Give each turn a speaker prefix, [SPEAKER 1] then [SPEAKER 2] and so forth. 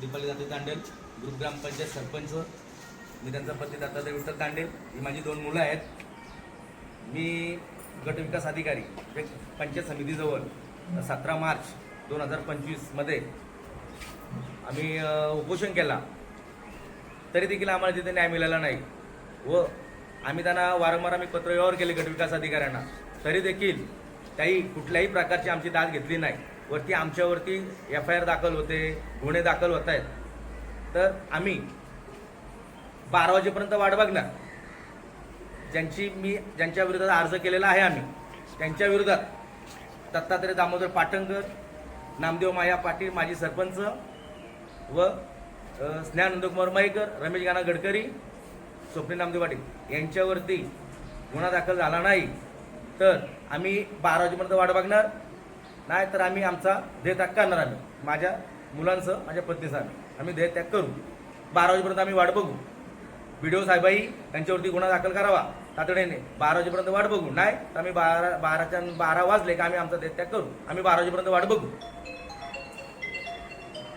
[SPEAKER 1] दीपाली जाते तांडेल ग्रुप ग्रामपंचायत सरपंच मी त्यांचा पती दत्तात्रय विठ्ठल तांडेल ही माझी दोन मुलं आहेत. मी गट विकास अधिकारी पंचायत समितीजवळ सतरा मार्च दोन हजार पंचवीसमध्ये आम्ही उपोषण केला. तरी देखील आम्हाला तिथे न्याय मिळाला नाही. व आम्ही त्यांना वारंवार आम्ही पत्रव्यवहार केले गटविकास अधिकाऱ्यांना. तरी देखील काही कुठल्याही प्रकारची आमची दाद घेतली नाही. वरती आमच्यावरती एफ आय आर दाखल होते गुन्हे दाखल होत आहेत. तर आम्ही बारा वाजेपर्यंत वाट बघणार. ज्यांची मी ज्यांच्या विरोधात अर्ज केलेला आहे आम्ही त्यांच्या विरोधात दत्तात्रय दामोदर पाटणकर नामदेव माया पाटील माजी सरपंच व अ, स्नेहा नंदकुमार माईकर रमेश गाना गडकरी स्वप्नील नामदेव पाटील यांच्यावरती गुन्हा दाखल झाला नाही. तर आम्ही बारा वाजेपर्यंत वाट बघणार. नाही तर आम्ही आमचा देहत्याग करणार आम्ही. माझ्या मुलांसह माझ्या पत्नीसह आम्ही. आम्ही देहत्याग करू. बारा वाजेपर्यंत आम्ही वाट बघू. व्हिडिओ साहेबाई त्यांच्यावरती गुन्हा दाखल करावा तातडीने. बारा वाजेपर्यंत वाट बघू. नाही तर आम्ही बारा बाराच्या बारा वाजले का आम्ही आमचा देहत्याग करू. आम्ही बारा वाजेपर्यंत वाट बघू.